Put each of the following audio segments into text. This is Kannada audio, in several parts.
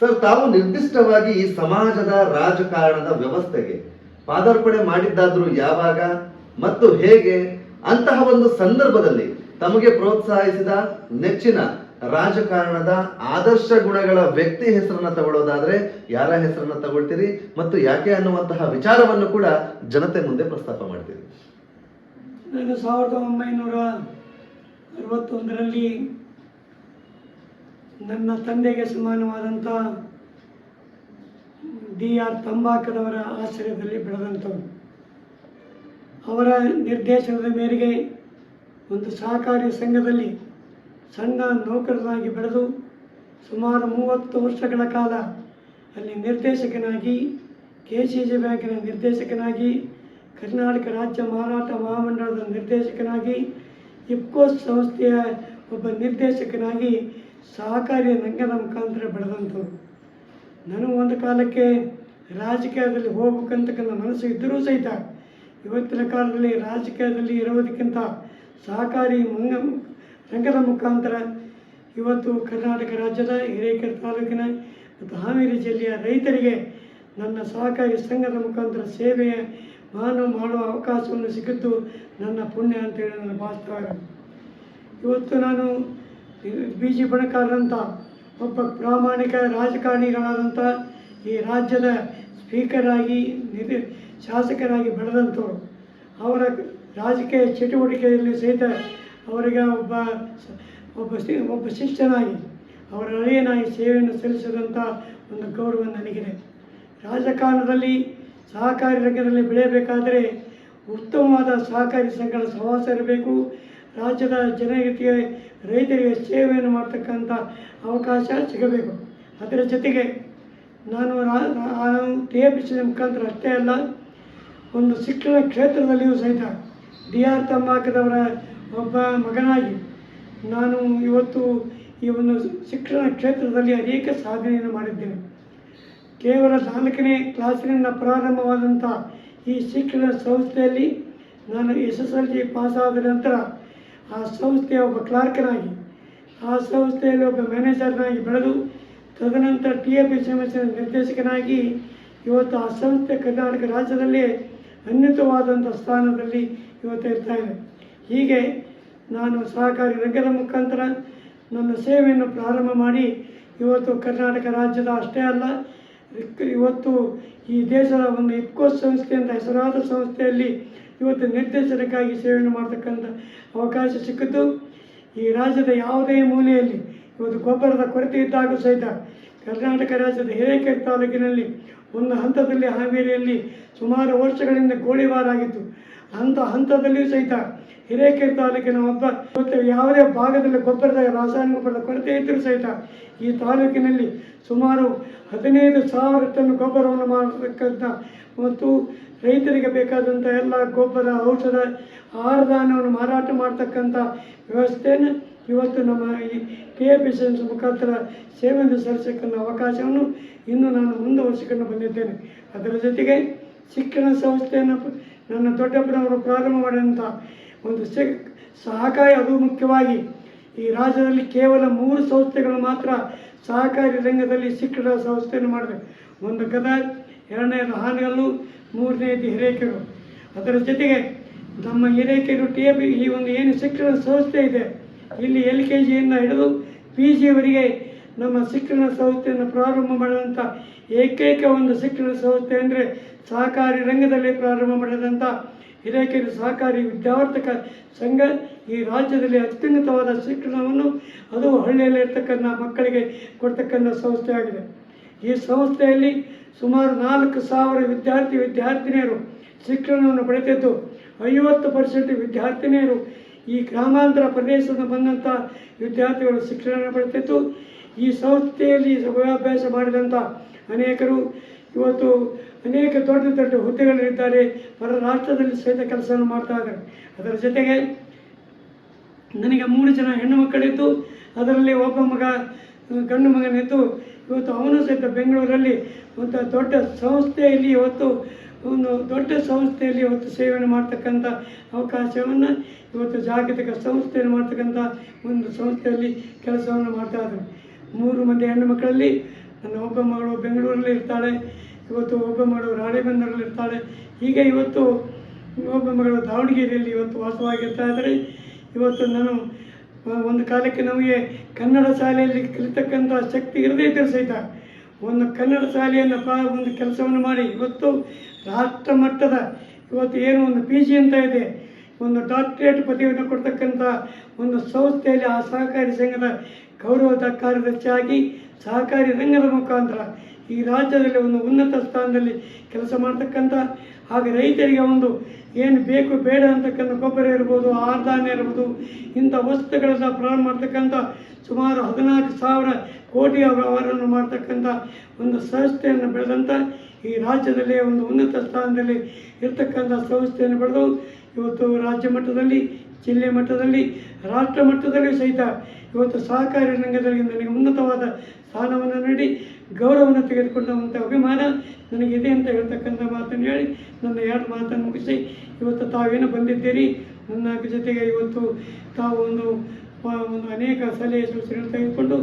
ಸರ್ ತಾವು ನಿರ್ದಿಷ್ಟವಾಗಿ ಈ ಸಮಾಜದ ರಾಜಕಾರಣದ ವ್ಯವಸ್ಥೆಗೆ ಪಾದಾರ್ಪಣೆ ಮಾಡಿದ್ದಾದ್ರೂ ಯಾವಾಗ ಮತ್ತು ಹೇಗೆ ಅಂತಹ ಒಂದು ಸಂದರ್ಭದಲ್ಲಿ ತಮಗೆ ಪ್ರೋತ್ಸಾಹಿಸಿದ ನೆಚ್ಚಿನ ರಾಜಕಾರಣದ ಆದರ್ಶ ಗುಣಗಳ ವ್ಯಕ್ತಿ ಹೆಸರನ್ನ ತಗೊಳ್ಳೋದಾದ್ರೆ ಯಾರ ಹೆಸರನ್ನ ತಗೊಳ್ತೀರಿ ಮತ್ತು ಯಾಕೆ ಅನ್ನುವಂತಹ ವಿಚಾರವನ್ನು ಕೂಡ ಜನತೆ ಮುಂದೆ ಪ್ರಸ್ತಾಪ ಮಾಡ್ತೀರಿ. ಸಾವಿರದ ಒಂಬೈನೂರ ಅರವತ್ತೊಂದರಲ್ಲಿ ನನ್ನ ತಂದೆಗೆ ಸಮಾನವಾದಂಥ ಡಿ ಆರ್ ತಂಬಾಕದವರ ಆಶ್ರಯದಲ್ಲಿ ಬೆಳೆದಂಥವು ಅವರ ನಿರ್ದೇಶನದ ಮೇರೆಗೆ ಒಂದು ಸಹಕಾರಿ ಸಂಘದಲ್ಲಿ ಸಣ್ಣ ನೌಕರನಾಗಿ ಬೆಳೆದು ಸುಮಾರು ಮೂವತ್ತು ವರ್ಷಗಳ ಕಾಲ ಅಲ್ಲಿ ನಿರ್ದೇಶಕನಾಗಿ ಕೆ ಸಿ ಜಿ ಬ್ಯಾಂಕಿನ ನಿರ್ದೇಶಕನಾಗಿ, ಕರ್ನಾಟಕ ರಾಜ್ಯ ಮಾರಾಟ ಮಹಾಮಂಡಳದ ನಿರ್ದೇಶಕನಾಗಿ ಇಫ್ಕೋಸ್ ಸಂಸ್ಥೆಯ ಒಬ್ಬ ನಿರ್ದೇಶಕನಾಗಿ ಸಹಕಾರಿ ರಂಗದ ಮುಖಾಂತರ ಬೆಳೆದಂಥವ್ರು ನನಗೆ ಒಂದು ಕಾಲಕ್ಕೆ ರಾಜಕೀಯದಲ್ಲಿ ಹೋಗ್ಬೇಕಂತಕ್ಕಂಥ ಮನಸ್ಸು ಇದ್ದರೂ ಸಹಿತ ಇವತ್ತಿನ ಕಾಲದಲ್ಲಿ ರಾಜಕೀಯದಲ್ಲಿ ಇರೋದಕ್ಕಿಂತ ಸಹಕಾರಿ ಮಂಗ ರಂಗದ ಮುಖಾಂತರ ಇವತ್ತು ಕರ್ನಾಟಕ ರಾಜ್ಯದ ಹಿರೇಕೆರೆ ತಾಲೂಕಿನ ಮತ್ತು ಹಾವೇರಿ ಜಿಲ್ಲೆಯ ರೈತರಿಗೆ ನನ್ನ ಸಹಕಾರಿ ಸಂಘದ ಮುಖಾಂತರ ಸೇವೆಯ ಮಾನವ ಮಾಡುವ ಅವಕಾಶವನ್ನು ಸಿಕ್ಕಿದ್ದು ನನ್ನ ಪುಣ್ಯ ಅಂತೇಳಿ ನಾನು ಭಾವಿಸ್ತಾ ಇವತ್ತು ನಾನು ಬಿ ಜಿ ಬಣಕಾರರಂಥ ಒಬ್ಬ ಪ್ರಾಮಾಣಿಕ ರಾಜಕಾರಣಿಗಳಾದಂಥ ಈ ರಾಜ್ಯದ ಸ್ಪೀಕರ್ ಆಗಿ ನಿರ್ ಶಾಸಕರಾಗಿ ಬೆಳೆದಂಥವ್ರು ಅವರ ರಾಜಕೀಯ ಚಟುವಟಿಕೆಯಲ್ಲಿ ಸಹಿತ ಅವರಿಗೆ ಒಬ್ಬ ಒಬ್ಬ ಒಬ್ಬ ಶಿಷ್ಯನಾಗಿ, ಅವರ ಅಳಿಯನಾಗಿ ಸೇವೆಯನ್ನು ಸಲ್ಲಿಸಿದಂಥ ಒಂದು ಗೌರವ ನನಗಿದೆ. ರಾಜಕಾರಣದಲ್ಲಿ ಸಹಕಾರಿ ರಂಗದಲ್ಲಿ ಬೆಳೆಯಬೇಕಾದರೆ ಉತ್ತಮವಾದ ಸಹಕಾರಿ ಸಂಘಗಳ ಸಹವಾಸ ಇರಬೇಕು. ರಾಜ್ಯದ ಜನರಿಗೆ ರೈತರಿಗೆ ಸೇವೆಯನ್ನು ಮಾಡ್ತಕ್ಕಂಥ ಅವಕಾಶ ಸಿಗಬೇಕು. ಅದರ ಜೊತೆಗೆ ನಾನು ಟಿ ಎ ಪಿ ಸಿ ಮುಖಾಂತರ ಅಷ್ಟೇ ಅಲ್ಲ, ಒಂದು ಶಿಕ್ಷಣ ಕ್ಷೇತ್ರದಲ್ಲಿಯೂ ಸಹಿತ ಡಿ ಆರ್ ತಂಬಾಕದವರ ಒಬ್ಬ ಮಗನಾಗಿ ನಾನು ಇವತ್ತು ಈ ಒಂದು ಶಿಕ್ಷಣ ಕ್ಷೇತ್ರದಲ್ಲಿ ಅನೇಕ ಸಾಧನೆಯನ್ನು ಮಾಡಿದ್ದೇನೆ. ಕೇವಲ ನಾಲ್ಕನೇ ಕ್ಲಾಸಿನಿಂದ ಪ್ರಾರಂಭವಾದಂಥ ಈ ಶಿಕ್ಷಣ ಸಂಸ್ಥೆಯಲ್ಲಿ ನಾನು ಎಸ್ ಎಸ್ ಎಲ್ ಸಿ ಪಾಸಾದ ನಂತರ ಆ ಸಂಸ್ಥೆಯ ಒಬ್ಬ ಕ್ಲಾರ್ಕನಾಗಿ, ಆ ಸಂಸ್ಥೆಯಲ್ಲಿ ಒಬ್ಬ ಮ್ಯಾನೇಜರ್ನಾಗಿ ಬೆಳೆದು, ತದನಂತರ ಟಿ ಎ ಪಿ ಸಮಸ್ಯೆ ನಿರ್ದೇಶಕನಾಗಿ ಇವತ್ತು ಆ ಸಂಸ್ಥೆ ಕರ್ನಾಟಕ ರಾಜ್ಯದಲ್ಲೇ ಅನ್ಯತವಾದಂಥ ಸ್ಥಾನದಲ್ಲಿ ಇವತ್ತು ಇರ್ತಾ ಇದೆ. ಹೀಗೆ ನಾನು ಸಹಕಾರಿ ರಂಗದ ಮುಖಾಂತರ ನನ್ನ ಸೇವೆಯನ್ನು ಪ್ರಾರಂಭ ಮಾಡಿ ಇವತ್ತು ಕರ್ನಾಟಕ ರಾಜ್ಯದ ಅಷ್ಟೇ ಅಲ್ಲ ಇವತ್ತು ಈ ದೇಶದ ಒಂದು ಇಫ್ಕೋಸ್ ಸಂಸ್ಥೆ ಅಂತ ಹೆಸರಾದ ಸಂಸ್ಥೆಯಲ್ಲಿ ಇವತ್ತು ನಿರ್ದೇಶನಕ್ಕಾಗಿ ಸೇವೆಯನ್ನು ಮಾಡ್ತಕ್ಕಂಥ ಅವಕಾಶ ಸಿಕ್ಕಿದ್ದು ಈ ರಾಜ್ಯದ ಯಾವುದೇ ಮೂಲೆಯಲ್ಲಿ ಇವತ್ತು ಗೊಬ್ಬರದ ಕೊರತೆ ಇದ್ದಾಗ ಸಹಿತ ಕರ್ನಾಟಕ ರಾಜ್ಯದ ಹಿರೇಕೆರೆ ತಾಲೂಕಿನಲ್ಲಿ ಒಂದು ಹಂತದಲ್ಲಿ ಹಾವೇರಿಯಲ್ಲಿ ಸುಮಾರು ವರ್ಷಗಳಿಂದ ಗೋಳಿಬಾರಾಗಿತ್ತು ಅಂಥ ಹಂತದಲ್ಲಿಯೂ ಸಹಿತ ಹಿರೇಕೆರೆ ತಾಲೂಕಿನ ಒಬ್ಬ ಇವತ್ತು ಯಾವುದೇ ಭಾಗದಲ್ಲಿ ಗೊಬ್ಬರದ ರಾಸಾಯನಿಕ ಗೊಬ್ಬರದ ಕೊರತೆ ಇದ್ದರೂ ಸಹಿತ ಈ ತಾಲೂಕಿನಲ್ಲಿ ಸುಮಾರು ಹದಿನೈದು ಸಾವಿರ ಟನ್ ಗೊಬ್ಬರವನ್ನು ಮಾಡತಕ್ಕಂಥ ಮತ್ತು ರೈತರಿಗೆ ಬೇಕಾದಂಥ ಎಲ್ಲ ಗೊಬ್ಬರ, ಔಷಧ, ಆಹಾರಧಾನ್ಯವನ್ನು ಮಾರಾಟ ಮಾಡ್ತಕ್ಕಂಥ ವ್ಯವಸ್ಥೆಯನ್ನು ಇವತ್ತು ನಮ್ಮ ಈ ಕೆ ಎ ಪಿ ಸಿ ಮುಖಾಂತರ ಸೇವೆಯನ್ನು ಸಲ್ಲಿಸಕ್ಕನ್ನ ಅವಕಾಶವನ್ನು ಇನ್ನು ನಾನು ಮುಂದುವರಿಸಿಕೊಂಡು ಬಂದಿದ್ದೇನೆ. ಅದರ ಜೊತೆಗೆ ಶಿಕ್ಷಣ ಸಂಸ್ಥೆಯನ್ನು ನನ್ನ ದೊಡ್ಡಪ್ಪನವರು ಪ್ರಾರಂಭ ಮಾಡಿದಂಥ ಒಂದು ಸಹಕಾರಿ, ಅದು ಮುಖ್ಯವಾಗಿ ಈ ರಾಜ್ಯದಲ್ಲಿ ಕೇವಲ ಮೂರು ಸಂಸ್ಥೆಗಳು ಮಾತ್ರ ಸಹಕಾರಿ ರಂಗದಲ್ಲಿ ಶಿಕ್ಷಣ ಸಂಸ್ಥೆಯನ್ನು ಮಾಡಿದೆ. ಒಂದು ಗದಗ ಎರಡನೇದು ಹಾನಗಲ್ಲು ಮೂರನೇದು ಹಿರೇಕೆರು ಅದರ ಜೊತೆಗೆ ನಮ್ಮ ಹಿರೇಕೆರು ಟಿ ಎ ಪಿ ಈ ಒಂದು ಏನು ಶಿಕ್ಷಣ ಸಂಸ್ಥೆ ಇದೆ, ಇಲ್ಲಿ ಎಲ್ ಕೆ ಜಿಯಿಂದ ಹಿಡಿದು ಪಿ ಜಿಯವರಿಗೆ ನಮ್ಮ ಶಿಕ್ಷಣ ಸಂಸ್ಥೆಯನ್ನು ಪ್ರಾರಂಭ ಮಾಡಿದಂಥ ಏಕೈಕ ಒಂದು ಶಿಕ್ಷಣ ಸಂಸ್ಥೆ ಅಂದರೆ ಸಹಕಾರಿ ರಂಗದಲ್ಲಿ ಪ್ರಾರಂಭ ಮಾಡಿದಂಥ ಹಿರೇಕೆರೆ ಸಹಕಾರಿ ವಿದ್ಯಾವರ್ತಕ ಸಂಘ ಈ ರಾಜ್ಯದಲ್ಲಿ ಅತ್ಯುನ್ನತವಾದ ಶಿಕ್ಷಣವನ್ನು ಅದು ಹಳ್ಳಿಯಲ್ಲಿರ್ತಕ್ಕಂಥ ಮಕ್ಕಳಿಗೆ ಕೊಡ್ತಕ್ಕಂಥ ಸಂಸ್ಥೆ ಆಗಿದೆ ಈ ಸಂಸ್ಥೆಯಲ್ಲಿ ಸುಮಾರು ನಾಲ್ಕು ಸಾವಿರ ವಿದ್ಯಾರ್ಥಿ ವಿದ್ಯಾರ್ಥಿನಿಯರು ಶಿಕ್ಷಣವನ್ನು ಪಡೆದಿದ್ದು ಐವತ್ತು ಪರ್ಸೆಂಟ್ ವಿದ್ಯಾರ್ಥಿನಿಯರು ಈ ಗ್ರಾಮಾಂತರ ಪ್ರದೇಶದಿಂದ ಬಂದಂಥ ವಿದ್ಯಾರ್ಥಿಗಳು ಶಿಕ್ಷಣವನ್ನು ಪಡೆದಿದ್ದು, ಈ ಸಂಸ್ಥೆಯಲ್ಲಿ ಸಭಾಭ್ಯಾಸ ಮಾಡಿದಂಥ ಅನೇಕರು ಇವತ್ತು ಅನೇಕ ದೊಡ್ಡ ದೊಡ್ಡ ಹುದ್ದೆಗಳಲ್ಲಿದ್ದಾರೆ. ಪರ ರಾಷ್ಟ್ರದಲ್ಲಿ ಸಹಿತ ಕೆಲಸವನ್ನು ಮಾಡ್ತಾ ಇದ್ದಾರೆ. ಅದರ ಜೊತೆಗೆ ನನಗೆ ಮೂರು ಜನ ಹೆಣ್ಣು ಮಕ್ಕಳಿದ್ದು, ಅದರಲ್ಲಿ ಒಬ್ಬ ಮಗ ಗಂಡು ಮಗನಿದ್ದು ಇವತ್ತು ಅವನು ಸಹಿತ ಬೆಂಗಳೂರಲ್ಲಿ ಒಂದು ದೊಡ್ಡ ಸಂಸ್ಥೆಯಲ್ಲಿ ಇವತ್ತು ಒಂದು ದೊಡ್ಡ ಸಂಸ್ಥೆಯಲ್ಲಿ ಇವತ್ತು ಸೇವೆಯನ್ನು ಮಾಡ್ತಕ್ಕಂಥ ಅವಕಾಶವನ್ನು ಇವತ್ತು ಜಾಗತಿಕ ಸಂಸ್ಥೆಯನ್ನು ಮಾಡ್ತಕ್ಕಂಥ ಒಂದು ಸಂಸ್ಥೆಯಲ್ಲಿ ಕೆಲಸವನ್ನು ಮಾಡ್ತಾ ಇದ್ದಾರೆ. ಮೂರು ಮಂದಿ ಹೆಣ್ಣು ಮಕ್ಕಳಲ್ಲಿ ನನ್ನ ಒಬ್ಬ ಮಗಳು ಬೆಂಗಳೂರಲ್ಲಿ ಇರ್ತಾಳೆ, ಇವತ್ತು ಒಬ್ಬ ಮಗಳು ರಾಣೆಬೆನ್ನೂರಲ್ಲಿ ಇರ್ತಾಳೆ. ಹೀಗೆ ಇವತ್ತು ಒಬ್ಬ ಮಗಳು ದಾವಣಗೆರೆಯಲ್ಲಿ ಇವತ್ತು ವಾಸವಾಗಿರ್ತಾ ಇದ್ದಾರೆ. ಇವತ್ತು ನಾನು ಒಂದು ಕಾಲಕ್ಕೆ ನಮಗೆ ಕನ್ನಡ ಶಾಲೆಯಲ್ಲಿ ಕಲಿತಕ್ಕಂಥ ಶಕ್ತಿ ಇರದೇ ಇದ್ದರೂ ಸಹಿತ ಒಂದು ಕನ್ನಡ ಶಾಲೆಯನ್ನು ಪಾ, ಒಂದು ಕೆಲಸವನ್ನು ಮಾಡಿ. ಇವತ್ತು ರಾಷ್ಟ್ರ ಮಟ್ಟದ ಇವತ್ತು ಏನು ಒಂದು ಪಿ ಜಿ ಅಂತ ಇದೆ, ಒಂದು ಡಾಕ್ಟ್ರೇಟ್ ಪದವಿಯನ್ನು ಕೊಡ್ತಕ್ಕಂಥ ಒಂದು ಸಂಸ್ಥೆಯಲ್ಲಿ ಆ ಸಹಕಾರಿ ಸಂಘದ ಗೌರವದ ಕಾರ್ಯದರ್ಶಿಯಾಗಿ ಸಹಕಾರಿ ರಂಗದ ಮುಖಾಂತರ ಈ ರಾಜ್ಯದಲ್ಲಿ ಒಂದು ಉನ್ನತ ಸ್ಥಾನದಲ್ಲಿ ಕೆಲಸ ಮಾಡ್ತಕ್ಕಂಥ ಹಾಗೆ ರೈತರಿಗೆ ಒಂದು ಏನು ಬೇಕು ಬೇಡ ಅಂತಕ್ಕಂಥ ಗೊಬ್ಬರ ಇರ್ಬೋದು ಆರ್ಧಾನ್ಯ ಇರ್ಬೋದು, ಇಂಥ ವಸ್ತುಗಳನ್ನು ಪ್ರಾರಂಭ ಮಾಡ್ತಕ್ಕಂಥ ಸುಮಾರು ಹದಿನಾಲ್ಕು ಸಾವಿರ ಕೋಟಿ ವ್ಯವಹಾರವನ್ನು ಮಾಡ್ತಕ್ಕಂಥ ಒಂದು ಸಂಸ್ಥೆಯನ್ನು ಬೆಳೆದಂಥ ಈ ರಾಜ್ಯದಲ್ಲಿ ಒಂದು ಉನ್ನತ ಸ್ಥಾನದಲ್ಲಿ ಇರ್ತಕ್ಕಂಥ ಸಂಸ್ಥೆಯನ್ನು ಬೆಳೆದು ಇವತ್ತು ರಾಜ್ಯ ಮಟ್ಟದಲ್ಲಿ, ಜಿಲ್ಲೆ ಮಟ್ಟದಲ್ಲಿ, ರಾಷ್ಟ್ರ ಮಟ್ಟದಲ್ಲಿ ಸಹಿತ ಇವತ್ತು ಸಹಕಾರಿ ರಂಗದಲ್ಲಿ ನನಗೆ ಉನ್ನತವಾದ ಸ್ಥಾನವನ್ನು ನೀಡಿ ಗೌರವವನ್ನು ತೆಗೆದುಕೊಂಡಂಥ ಅಭಿಮಾನ ನನಗಿದೆ ಅಂತ ಹೇಳ್ತಕ್ಕಂಥ ಮಾತನ್ನು ಹೇಳಿ ನನ್ನ ಎರಡು ಮಾತನ್ನು ಮುಗಿಸಿ. ಇವತ್ತು ತಾವೇನು ಬಂದಿದ್ದೀರಿ? ನನ್ನ ಜೊತೆಗೆ ಇವತ್ತು ತಾವು ಒಂದು ಒಂದು ಅನೇಕ ಸಲಹೆ ಸೂಚನೆಗಳು ತೆಗೆದುಕೊಂಡು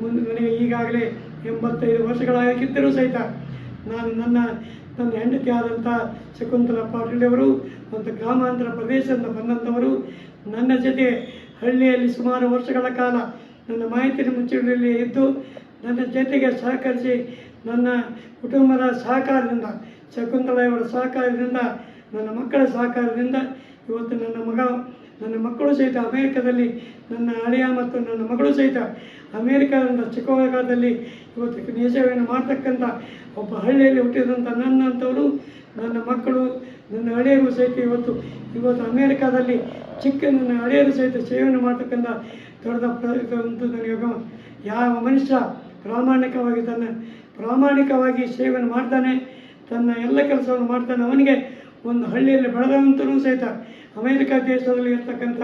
ಮುಂದೆ ನನಗೆ ಈಗಾಗಲೇ ಎಂಬತ್ತೈದು ವರ್ಷಗಳಾಗಿದ್ದರೂ ಸಹಿತ ನಾನು ನನ್ನ ನನ್ನ ಹೆಂಡತಿ ಆದಂಥ ಶಕುಂತಲಾ ಪಾಟೀಲವರು ಒಂದು ಗ್ರಾಮಾಂತರ ಪ್ರದೇಶದಿಂದ ಬಂದಂಥವರು ನನ್ನ ಜೊತೆ ಹಳ್ಳಿಯಲ್ಲಿ ಸುಮಾರು ವರ್ಷಗಳ ಕಾಲ ನನ್ನ ಮಾಹಿತಿ ಮುಚ್ಚಿಡಲಿ ಇದ್ದು ನನ್ನ ಜೊತೆಗೆ ಸಹಕರಿಸಿ ನನ್ನ ಕುಟುಂಬದ ಸಹಕಾರದಿಂದ, ಶಕುಂತಲಾಯವರ ಸಹಕಾರದಿಂದ, ನನ್ನ ಮಕ್ಕಳ ಸಹಕಾರದಿಂದ ಇವತ್ತು ನನ್ನ ಮಗ, ನನ್ನ ಮಕ್ಕಳು ಸಹಿತ ಅಮೇರಿಕದಲ್ಲಿ, ನನ್ನ ಅಳಿಯ ಮತ್ತು ನನ್ನ ಮಗಳು ಸಹಿತ ಅಮೇರಿಕಾದಿಂದ ಚಿಕ್ಕವಾಗದಲ್ಲಿ ಇವತ್ತು ನಿಜವನ್ನು ಮಾಡ್ತಕ್ಕಂಥ ಒಬ್ಬ ಹಳ್ಳಿಯಲ್ಲಿ ಹುಟ್ಟಿದಂಥ ನನ್ನಂಥವರು, ನನ್ನ ಮಕ್ಕಳು ನನ್ನ ಹಳೆಯರು ಸಹಿತ ಇವತ್ತು ಇವತ್ತು ಅಮೇರಿಕಾದಲ್ಲಿ ಚಿಕ್ಕ ನನ್ನ ಹಳೆಯರು ಸಹಿತ ಸೇವನೆ ಮಾಡ್ತಕ್ಕಂಥ ದೊಡ್ಡ ನನಗೆ ಯಾವ ಮನುಷ್ಯ ಪ್ರಾಮಾಣಿಕವಾಗಿ ತನ್ನ, ಪ್ರಾಮಾಣಿಕವಾಗಿ ಸೇವೆಯನ್ನು ಮಾಡ್ತಾನೆ, ತನ್ನ ಎಲ್ಲ ಕೆಲಸವನ್ನು ಮಾಡ್ತಾನೆ, ಅವನಿಗೆ ಒಂದು ಹಳ್ಳಿಯಲ್ಲಿ ಬೆಳೆದಂತಲೂ ಸಹಿತ, ಅಮೇರಿಕ ದೇಶದಲ್ಲಿ ಇರ್ತಕ್ಕಂಥ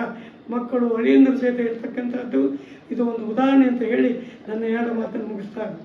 ಮಕ್ಕಳು ಹಳ್ಳಿಯಿಂದ ಸಹಿತ ಇರ್ತಕ್ಕಂಥದ್ದು, ಇದು ಒಂದು ಉದಾಹರಣೆ ಅಂತ ಹೇಳಿ ನನ್ನ ಎರಡು ಮಾತನ್ನು ಮುಗಿಸ್ತಾರೆ